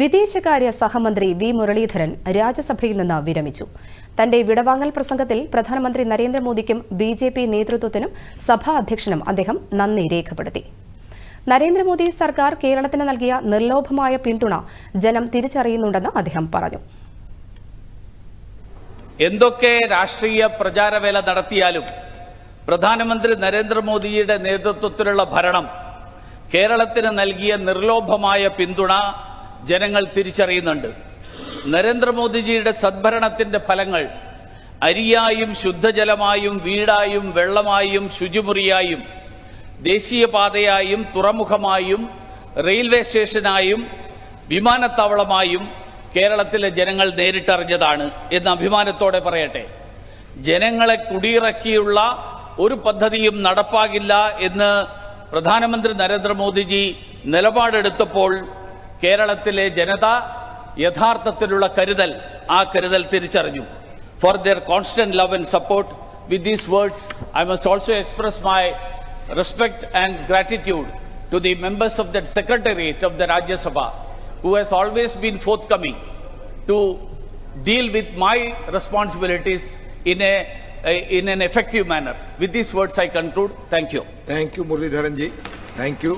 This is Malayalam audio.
വിദേശകാര്യ സഹമന്ത്രി വി മുരളീധരൻ രാജ്യസഭയിൽ നിന്ന് വിരമിച്ചു. തന്റെ വിടവാങ്ങൽ പ്രസംഗത്തിൽ പ്രധാനമന്ത്രി നരേന്ദ്രമോദിക്കും ബി ജെ പി നേതൃത്വത്തിനും സഭാ അധ്യക്ഷനും അദ്ദേഹം നന്ദി രേഖപ്പെടുത്തി. നരേന്ദ്രമോദി സർക്കാർ കേരളത്തിന് നൽകിയ നിർലോഭമായ പിന്തുണ ജനം തിരിച്ചറിയുന്നുണ്ടെന്ന് അദ്ദേഹം പറഞ്ഞു. എന്തൊക്കെ രാഷ്ട്രീയ പ്രചാരവേല നടത്തിയാലും പ്രധാനമന്ത്രി നരേന്ദ്രമോദിയുടെ നേതൃത്വത്തിലുള്ള ഭരണം കേരളത്തിന് നൽകിയ നിർലോഭമായ പിന്തുണ ജനങ്ങൾ തിരിച്ചറിയുന്നുണ്ട്. നരേന്ദ്രമോദിജിയുടെ സദ്ഭരണത്തിന്റെ ഫലങ്ങൾ അരിയായും ശുദ്ധജലമായും വീടായും വെള്ളമായും ശുചിമുറിയായും ദേശീയപാതയായും തുറമുഖമായും റെയിൽവേ സ്റ്റേഷനായും വിമാനത്താവളമായും കേരളത്തിലെ ജനങ്ങൾ നേരിട്ടറിഞ്ഞതാണ് എന്ന് അഭിമാനത്തോടെ പറയട്ടെ. ജനങ്ങളെ കുടിയിറക്കിയുള്ള ഒരു പദ്ധതിയും നടപ്പാകില്ല എന്ന് പ്രധാനമന്ത്രി നരേന്ദ്രമോദിജി നിലപാടെടുത്തപ്പോൾ കേരളത്തിലെ ജനത യഥാർത്ഥത്തിലുള്ള കരുതൽ ആ കരുതൽ തിരിച്ചറിഞ്ഞു for their constant love and support with these words I must also express my respect and gratitude to the members of that secretariat of the rajya sabha who has always been forthcoming to deal with my responsibilities in a in an effective manner with these words i conclude thank you Thank you, Muralidharan ji. Thank you.